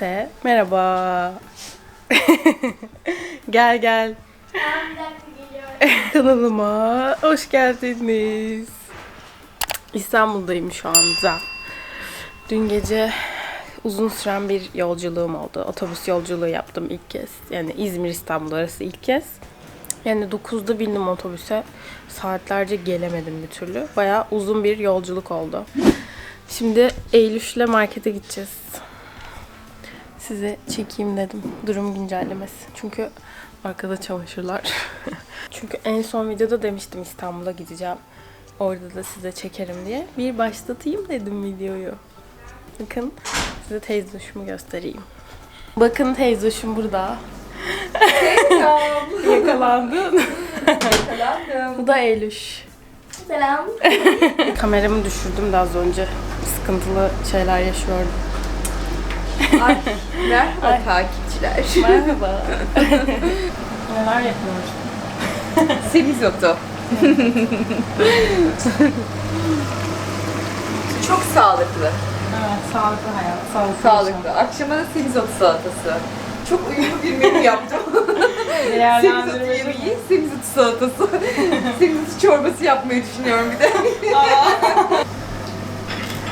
Herkese merhaba. gel gel. Kanalıma hoş geldiniz. İstanbul'dayım şu anda. Dün gece uzun süren bir yolculuğum oldu. Otobüs yolculuğu yaptım ilk kez. Yani İzmir İstanbul arası ilk kez. Yani 9'da bindim otobüse. Saatlerce gelemedim bir türlü. Bayağı uzun bir yolculuk oldu. Şimdi Eylül'le markete gideceğiz. Size çekeyim dedim. Durum güncellemesi. Çünkü arkada çamaşırlar. Çünkü en son videoda demiştim İstanbul'a gideceğim. Orada da size çekerim diye. Bir başlatayım dedim videoyu. Bakın size teyzoşumu göstereyim. Bakın teyzoşum burada. Yakalandın. Bu da Eylül. Selam. Kameramı düşürdüm de az önce. Sıkıntılı şeyler yaşıyorum. Ay, merhaba takipçiler. Merhaba. Neler yapıyorsun? Semizotu. Çok sağlıklı. Evet, sağlıklı hayat. Sağlıklı. Sağlıklı. Akşama da semizotu salatası. Çok uyumlu bir menü yaptım. semizotu yemeği, semizotu salatası. semizotu çorbası yapmayı düşünüyorum bir de.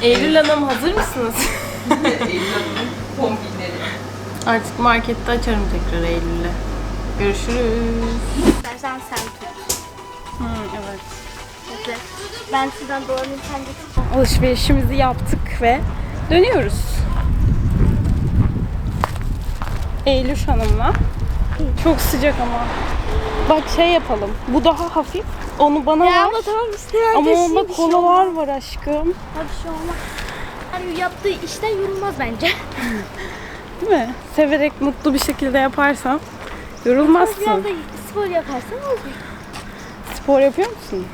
Eylül Hanım hazır mısınız? Eylül Hanım'ın kombinleri. Artık markette açarım tekrar Eylül'le. Görüşürüz. İstersen sen tut. Hı, evet. Bekle. Ben sizden dolanayım sen getir. Alışverişimizi yaptık ve dönüyoruz. Eylül Hanım'la. Çok sıcak ama. Bak şey yapalım. Bu daha hafif. Onu bana Ya ver. abla tamam işte. Ama onda şey kolalar var aşkım. Ha, bir şey olmaz. Yani yaptığı işten yorulmaz bence. Değil mi? Severek mutlu bir şekilde yaparsan yorulmazsın. Biraz da spor yaparsan olur. Spor yapıyor musun?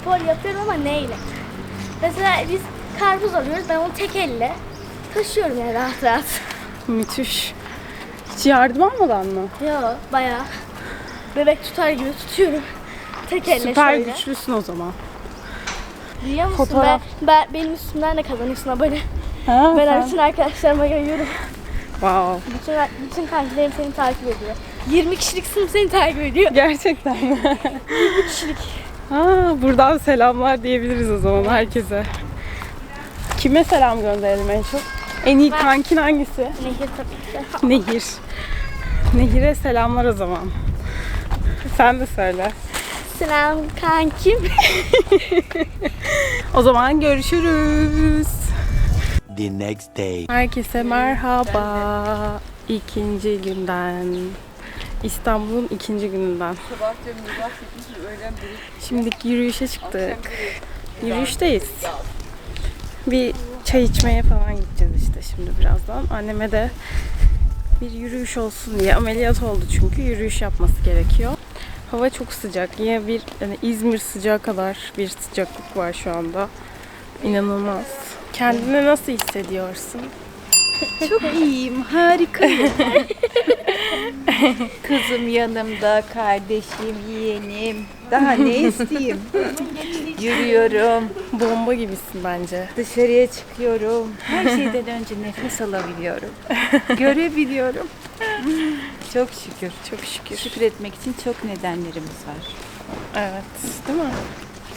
Spor yapıyorum ama neyle? Mesela biz karpuz alıyoruz. Ben onu tek elle taşıyorum yani rahat rahat. Müthiş. Hiç yardım almadan mı? Yo bayağı. Bebek tutar gibi tutuyorum. Tek elle Süper şöyle. güçlüsün o zaman. Biliyor musun Fotoğraf. ben, ben, benim üstümden de kazanıyorsun abone. Ha, Ben sen- bütün arkadaşlarıma yayıyorum. Wow. Bütün, bütün kankilerim seni takip ediyor. 20 kişilik sınıf seni takip ediyor. Gerçekten mi? 20 kişilik. Ha, buradan selamlar diyebiliriz o zaman herkese. Kime selam gönderelim en çok? En iyi Ben- kankin hangisi? Nehir tabii ki. Nehir. Nehir'e selamlar o zaman. Sen de söyle. Selam kankim. O zaman görüşürüz. the next day. Herkese merhaba. İkinci günden. İstanbul'un ikinci gününden. Sabah diyorum sabah 8 öğlen biri. Şimdi yürüyüşe çıktık. Yürüyüşteyiz. Bir çay içmeye falan gideceğiz işte şimdi birazdan. Anneme de bir yürüyüş olsun diye ameliyat oldu çünkü yürüyüş yapması gerekiyor. Hava çok sıcak. Yine bir yani İzmir sıcağı kadar bir sıcaklık var şu anda. İnanılmaz. Kendini nasıl hissediyorsun? Çok iyiyim, harikayım. Kızım yanımda, kardeşim, yeğenim. Daha ne isteyeyim? Yürüyorum, Bomba gibisin bence. dışarıya çıkıyorum. Her şeyden önce nefes alabiliyorum. Görebiliyorum. Çok şükür. Çok şükür. Şükretmek için çok nedenlerimiz var. Evet. Değil mi?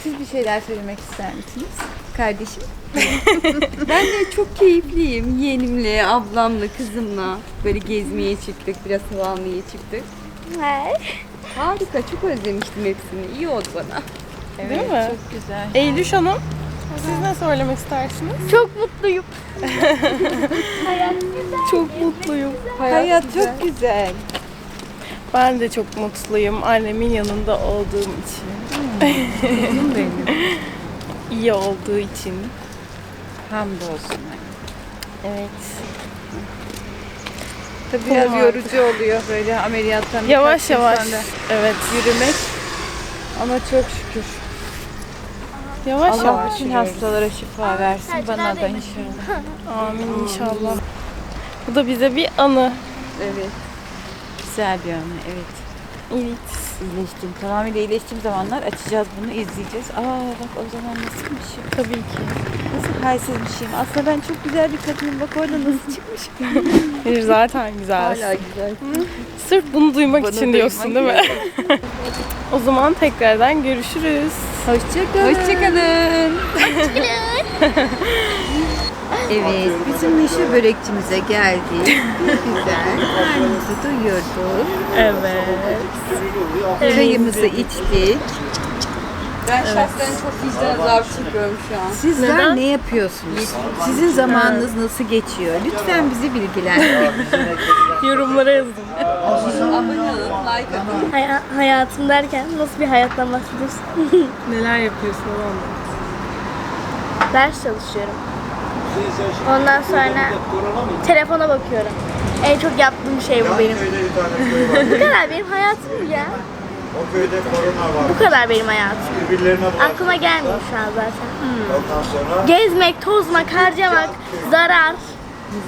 Siz bir şeyler söylemek ister misiniz? Kardeşim. ben de çok keyifliyim. Yeğenimle, ablamla, kızımla böyle gezmeye çıktık. Biraz hava almaya çıktık. Harika, çok özlemiştim hepsini. İyi oldu bana. Değil mi? Çok güzel. Eylül Hanım, siz ne söylemek istersiniz? Çok mutluyum. Hayat güzel. Çok mutluyum. Hayat, çok güzel. Ben de çok mutluyum annemin yanında olduğum için. Kızım benim. iyi olduğu için. Hamdolsun. Evet. Tabii biraz Tamam. yorucu oluyor böyle ameliyattan Yavaş birkaç gün yavaş. sonra Evet. yürümek. Ama çok şükür. Yavaş Allah yavaş. bütün yürüyoruz. hastalara şifa versin. Bana da inşallah. Amin inşallah. Bu da bize bir anı. Evet. Güzel bir anı, evet. Evet. İyileştim. Tamamıyla iyileştiğim zamanlar açacağız bunu izleyeceğiz. Aa bak o zaman nasılmışım? Tabii ki. Nasıl halsizmişim? Aslında ben çok güzel bir kadınım. Bak orada nasıl çıkmışım. Bir zaten güzel. Hala güzel. Sırf bunu duymak Bunu için diyorsun değil mi? o zaman tekrardan görüşürüz. Hoşçakalın. Hoşçakalın. evet, bizim meşhur börekçimize geldik. Güzel karnımızı doyurduk. Evet. Çayımızı içtik. Ben şahsen çok vicdan azabı çekiyorum şu an. Sizler Neden? ne yapıyorsunuz? Sizin zamanınız nasıl geçiyor? Lütfen bizi bilgilendirin. Yorumlara yazın. Abone olun, like atın. Hay- hayatım derken nasıl bir hayattan bahsediyorsun? Neler yapıyorsun onu anlat. Ders çalışıyorum. Ondan sonra telefona bakıyorum. En çok yaptığım şey bu benim. Bu kadar benim hayatım ya. O köyde korona var. Bu kadar benim hayatım. Birbirlerine bak. Aklıma gelmiyor şu an zaten. Ondan sonra Gezmek, tozmak, harcamak, zarar.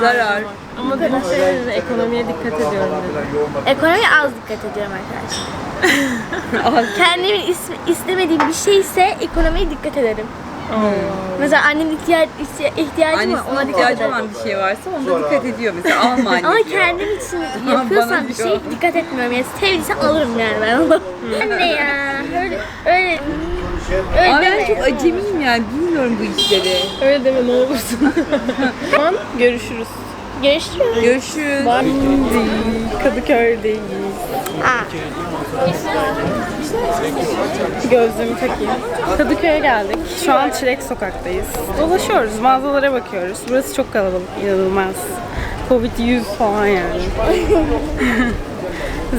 Zarar. Ama demin söyledin ekonomiye dikkat ediyorum. Ekonomiye az dikkat ediyorum arkadaşlar. Kendimin is- istemediğim bir şeyse ekonomiye dikkat ederim. Mesela annemin ihtiyaç, ihtiya- ihtiyacı var ona dikkat ederim. bir şey varsa onda dikkat ediyor. Mesela alma anne Ama diyor. kendim için yapıyorsam bir şey dikkat etmiyorum. Yani sevdiysem alırım yani ben onu. Anne ya öyle öyle öyle Ama ben deme çok acemiyim yani bilmiyorum bu işleri. Öyle deme ne olursun. o zaman görüşürüz. Görüşürüz. Görüşürüz. Bye. Kadıköy'deyiz. Aa, Gözlüğümü takayım. Kadıköy'e geldik. Şu an Çilek Sokak'tayız. Dolaşıyoruz, mağazalara bakıyoruz. Burası çok kalabalık, inanılmaz. Covid 100 falan yani.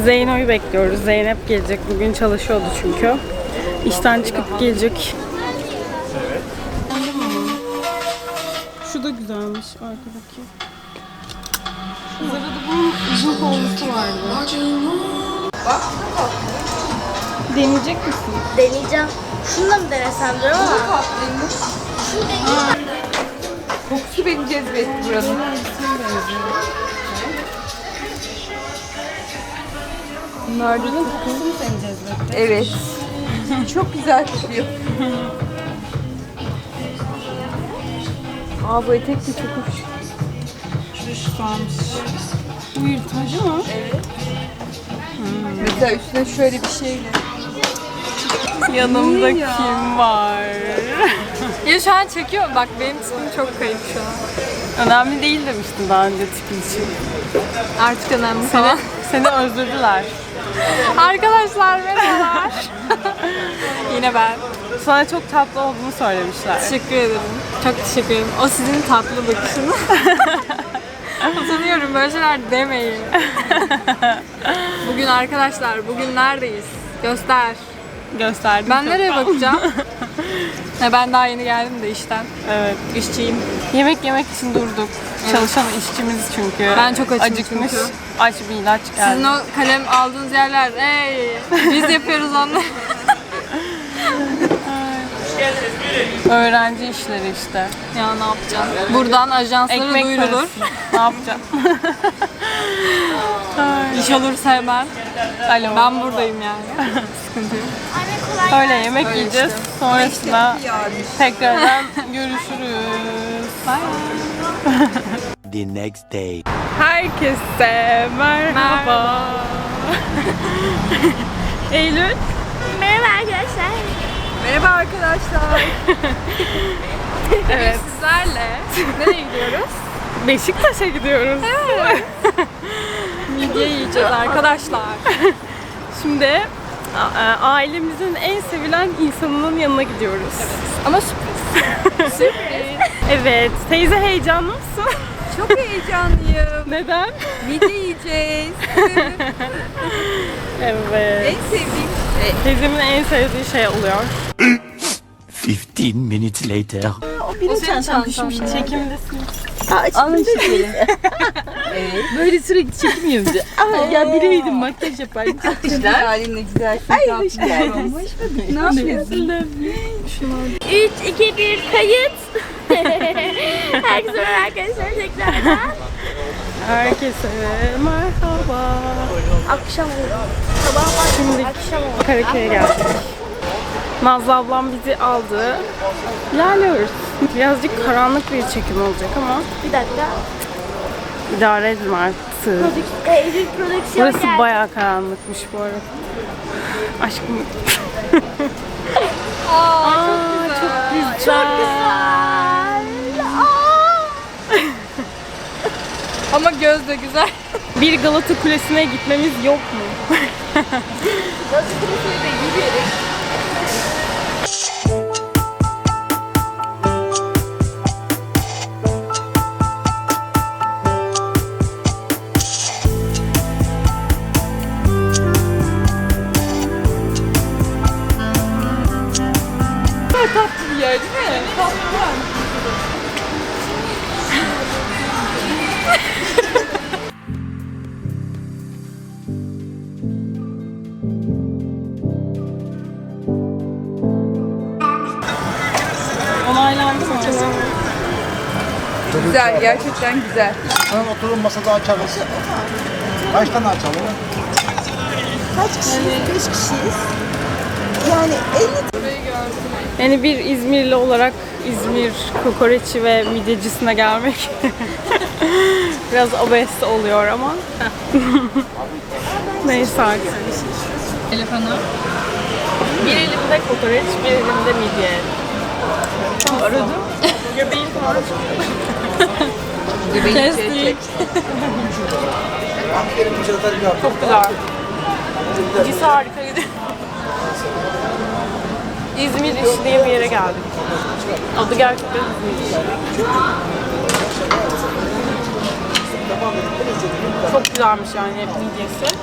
Zeyno'yu bekliyoruz. Zeynep gelecek. Bugün çalışıyordu çünkü. İşten çıkıp gelecek. Şu da güzelmiş arkadaki. Zara'da bunun uzun kollusu vardı. Deneyecek misin? deneyeceğim. Şunu da mı denesem diyorum ama Kokusu beni cezbetti buranın. Da Kokusu mu seni cezbetti? Evet. Çok güzel kokuyor. Aa bu etek de çok hoş. Güzelmiş. Bu yırtmacı mı? Mesela üstüne şöyle bir şeyle. Yanımda ya? kim var? Ya şu an çekiyor. Bak benim tipim çok kayıp şu an. Önemli değil demiştin daha önce tipin için. Artık önemli Seni, falan. seni özlediler. Arkadaşlar merhabalar. Yine ben. Sana çok tatlı olduğunu söylemişler. Teşekkür ederim. Çok teşekkür ederim. O sizin tatlı bakışınız. Utanıyorum böyle şeyler demeyin. Bugün arkadaşlar, bugün neredeyiz? Göster. Gösterdim. Ben nereye tatlı. bakacağım? Ya ben daha yeni geldim de işten. Evet. İşçiyim. Yemek yemek için durduk. Çalışan işçimiz çünkü. Ben çok açım Acıkmış. çünkü. Aç bir ilaç geldi. Sizin o kalem aldığınız yerler, hey, biz yapıyoruz onları. Öğrenci işleri işte. ya ne yapacağım? Buradan ajanslara Ekmek duyurulur. parası. ne yapacağım? İş olursa hemen. Alo. Ben buradayım yani. Sıkıntı yok. Öyle yemek yiyeceğiz. Sonrasında tekrardan görüşürüz. The next day. Herkese merhaba. Eylül. Merhaba arkadaşlar. Evet. Sizlerle nereye gidiyoruz? Beşiktaş'a gidiyoruz. Midye yiyeceğiz arkadaşlar. Şimdi ailemizin en sevilen insanının yanına gidiyoruz. Ama sürpriz. Evet. Teyze heyecanlı mısın? Çok heyecanlıyım. Neden? Midye yiyeceğiz. Evet. en sevdiğim şey. Teyzemin en sevdiği şey oluyor. 15 minutes later. O senin çantan mı? Çekimdesin. Alın şekeri. Böyle sürekli çekmiyor bize. ya bileydim makyaj yapardım. Güzel. Halinle güzelsin. Ay hoş geldin. Ne yapıyorsun? 3, 2, 1 kayıt. Herkese merhaba arkadaşlar tekrardan. Herkese merhaba. Akşam oldu. Sabah var. Şimdi Akşam oldu. Karaköy'e geldik. Nazlı ablam bizi aldı. İlerliyoruz. Birazcık karanlık bir çekim olacak ama Bir dakika. idare edin artık. Prodük- e, Eylül prodüksiyon Burası geldi. bayağı karanlıkmış bu arada. Aşkım. Aa, Aa, çok güzel. Çok güzel. Ama göz de güzel. Bir Galata Kulesi'ne gitmemiz yok mu? Tatlı bir yer değil mi? Tatlı. Güzel, gerçekten güzel. Sen oturun masada açalım. Kaç tane açalım? Yani bir İzmirli olarak İzmir kokoreçi ve midyecisine gelmek biraz obez oluyor ama neyse artık. Elif Hanım. Bir elimde kokoreç, bir elimde midye. Tam aradım. Göbeğim falan Kestik. çok güzel. İkisi harikaydı. İzmir İş diye bir yere geldik. Adı gerçekten İzmir İş. Çok güzelmiş yani midyesi.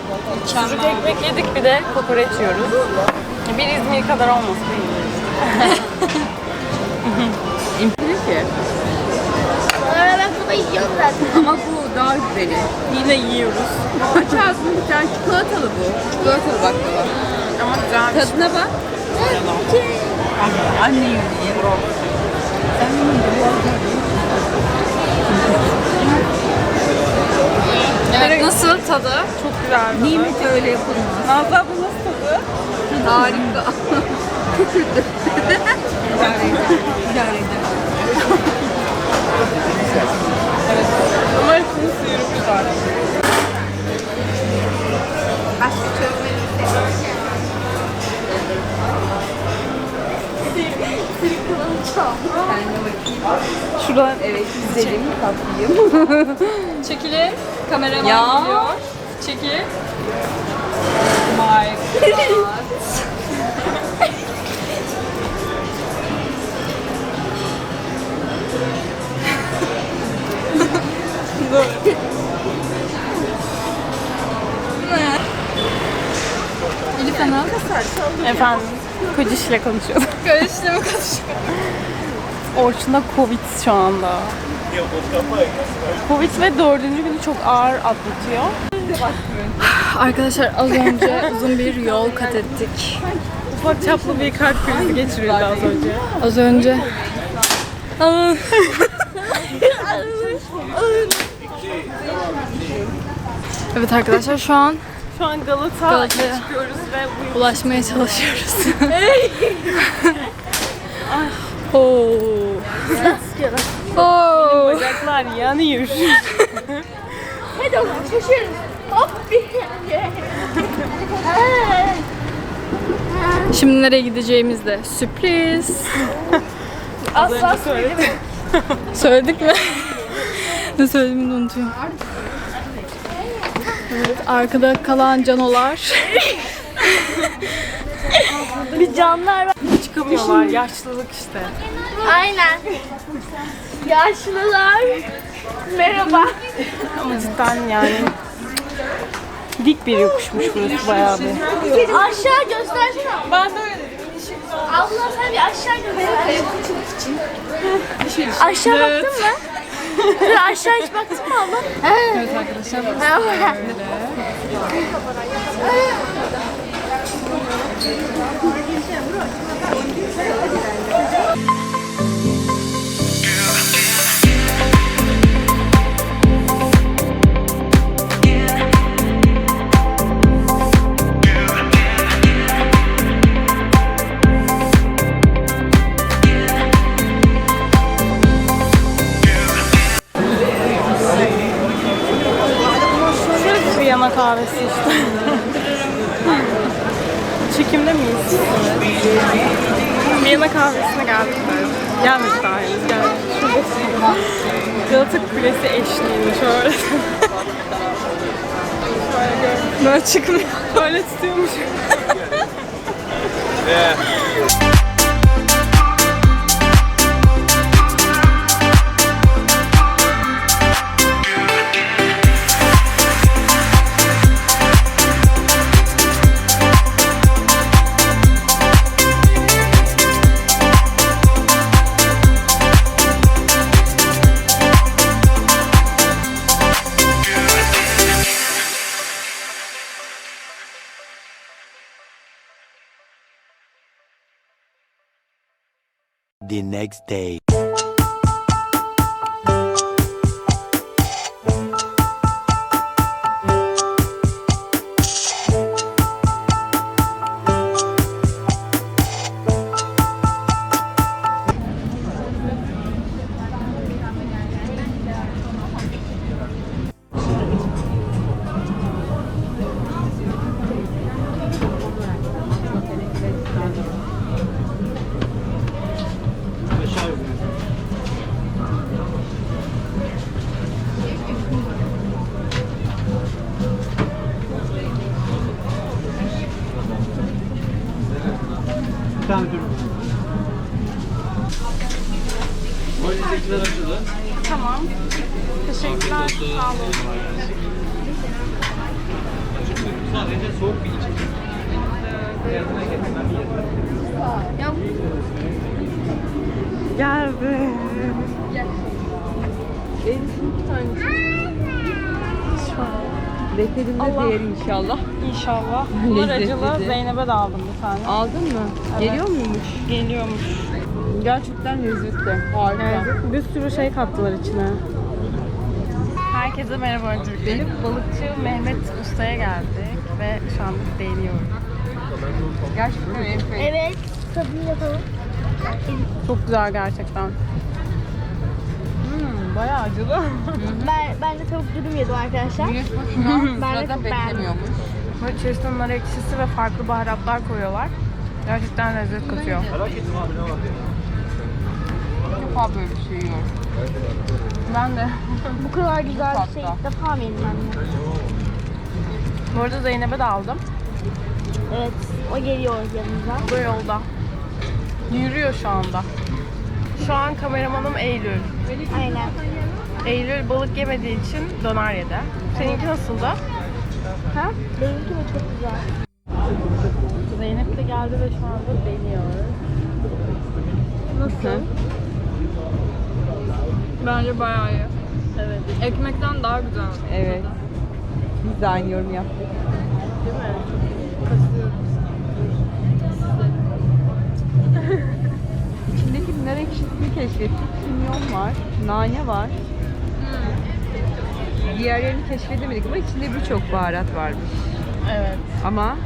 Sucuk ekmek yedik bir de kokoreç yiyoruz. Bir İzmir kadar olmasın İmkini ki. Bunu yiyorum zaten. Ama bu daha güzeli. Yine yiyoruz. Aç ağzını bir tane çikolatalı bu. Çikolatalı baklava. Ama güzelmiş. Tadına bak. Anne yemeği. Evet nasıl tadı? Çok güzel. Nimet öyle yapılmaz. Nazlı abla nasıl tadı? Harika. İdare eder. İdare eder. Ama hepsinin sıyırı güzel. Başka bakayım. Şuradan Evet güzelim tatlıyım. Çekilin. Kameraman Ya. geliyor. Çekil. My God. Elif Hanım. efendim Kociş ile konuşuyorduk. Karıştı mı konuşuyor? Orçun'da Covid şu anda. Covid ve dördüncü günü çok ağır atlatıyor. Arkadaşlar az önce uzun bir yol kat ettik. Ufak çaplı bir kalp krizi geçirildi az önce. Az önce. evet arkadaşlar şu an Şu an Galata Galata'ya çıkıyoruz ve bu ulaşmaya çalışıyoruz. Oo. Oo. bacaklar yanıyor. Hadi oğlum şaşırın. Hop bir. Şimdi nereye gideceğimiz de sürpriz. Asla söylemedim. Söyledik mi? ne söylediğimi de unutuyorum. Evet, arkada kalan canolar. Bir canlar var. Çıkamıyorlar. Yaşlılık işte. Aynen. Yaşlılar. Merhaba. Ama cidden yani dik bir yokuşmuş burası bayağı bir. Aşağı göstersene. Ben de öyle dedim. Abla sen bir aşağı göster. Aşağı baktın mı? Sen aşağı hiç baktın mı abla? Evet arkadaşlar. Merhaba. Böyle çıkmıyor. Böyle tutuyormuş. The next day. Bir tane dürüm. Tamam. Teşekkürler. Sağ olun. Sadece soğuk bir içecek. Geldi. Beklediğimde Allah. diğeri inşallah. İnşallah. Bunlar Lezzetli acılı. de. Zeynep'e de aldım bir tane. Aldın mı? Geliyor muymuş? Geliyormuş. Gerçekten lezzetli. Harika. Evet, bir sürü şey kattılar içine. Herkese merhaba öncelikle. Balıkçı Mehmet Usta'ya geldik ve şu anda deniyorum. Gerçekten enfes. Evet. Tadını yapalım. Çok güzel gerçekten. Bayağı acılı. Ben, ben de tavuk dürüm yedim arkadaşlar. Ben de çok beğendim. beklemiyormuş. Ve içerisinde nar ekşisi ve farklı baharatlar koyuyorlar. Gerçekten lezzet katıyor. Merak ettim abi ne var diye. İlk defa böyle bir şey yiyorum. Ben de. Bu kadar güzel bir şey ilk defa yedim ben de. Bu arada Zeynep'e de aldım. Evet. O geliyor yanımıza. Bu da yolda. Yürüyor şu anda. Şu an kameramanım Eylül. Aynen. Eylül balık yemediği için döner yedi. Seninki nasıldı? Ha? Benimki de çok güzel. Zeynep de geldi ve şu anda deniyor. Nasıl? Bence bayağı iyi. Evet. Ekmekten daha güzel. Evet. Biz de aynı yorum yaptık. Değil mi? İçindeki nar ekşisini keşfettik. Kimyon var, nane var. Diğerlerini keşfedemedik ama içinde birçok baharat varmış. Evet. Ama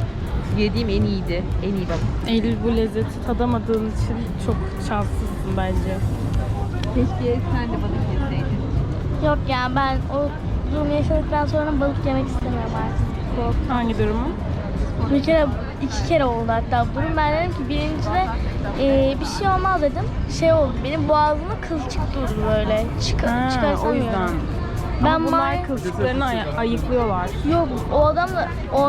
yediğim en iyiydi. En iyi bak. Eylül bu lezzeti tadamadığın için çok şanslısın bence. Keşke sen de balık yeseydin. Yok ya ben o durumu yaşadıktan sonra balık yemek istemiyorum artık. Korktum. Hangi durumu? Bir kere, iki kere oldu hatta durum. Ben dedim ki birincide eee, bir şey olmaz dedim. Şey oldu, benim boğazıma kılçık durdu böyle. Çık Ha, o çıkartamıyorum. yüzden. Ben Ama bunlar kılçıklarını ay- ayıklıyorlar. Yok o adam da o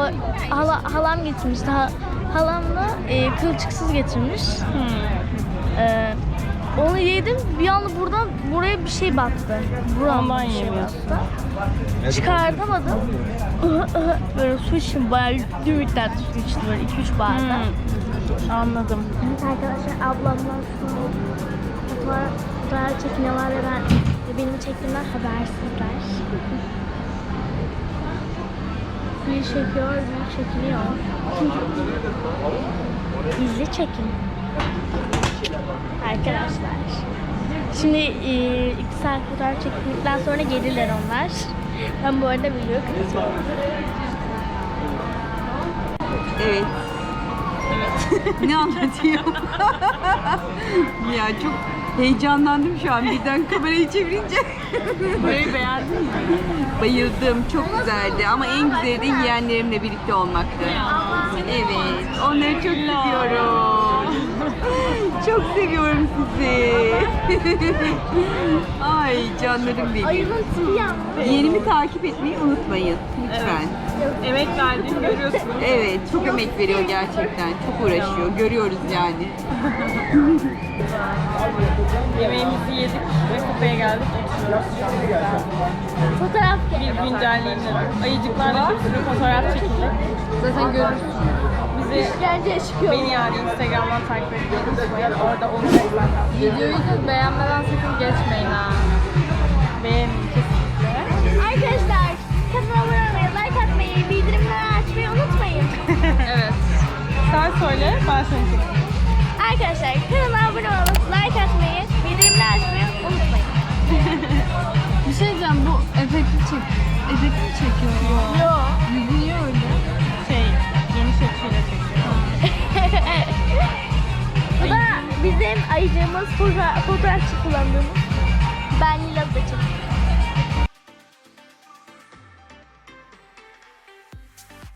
hala, halam getirmişti. Ha, halam da e, kılçıksız getirmiş. Hmm. E, onu yedim bir anda buradan buraya bir şey battı. Buram Ondan bir şey yemiyorsun. battı. Çıkartamadım. böyle su içtim bayağı miktarda su içtim böyle 2-3 bardak. Hmm. Anladım. Evet arkadaşlar ablamdan fotoğraf, fotoğraf çekiniyorlar ve ben benim çektiğimden habersizler. Bir çekiyor, bir çekiliyor. İzle çekin. Arkadaşlar. Şimdi e, iki saat fotoğraf çekildikten sonra gelirler onlar. Ben bu arada kapatıyorum. Evet. ne anlatayım? ya çok Heyecanlandım şu an birden kamerayı çevirince. Burayı beğendin mi? Bayıldım. Çok güzeldi ama en güzeli de yeğenlerimle birlikte olmaktı. Evet. Onları çok seviyorum. çok seviyorum sizi. Ay canlarım benim. Yeğenimi takip etmeyi unutmayın lütfen. Emek verdiğini görüyorsun. Evet, çok emek veriyor gerçekten. Çok uğraşıyor. Görüyoruz yani. Yemeğimizi yedik ve kafeye geldik. Fotoğraf Bir güncelleyeyim dedim. Ayıcıklarla bir sürü fotoğraf çekildik. Zaten görürsün. Bizi İşkenceye çıkıyor. Beni yani Instagram'dan takip etmeyi. Orada onu beklerler. Videoyu da beğenmeden sakın geçmeyin ha. Beğenin kesinlikle. Arkadaşlar kanalıma abone olmayı, like atmayı, bildirimleri açmayı unutmayın. Evet. Sen söyle, ben seni çekeyim. Arkadaşlar kanalıma abone olup like atmayı, bildirimleri açmayı unutmayın. Bir şey diyeceğim, bu efekti çek. Efekti çekiyor. Yo. Niye öyle? Şey, geniş açıyla çekiyor. Bu da bizim ayıcığımız fotoğraf, fotoğrafçı kullandığımız. Ben Lila'da çektim.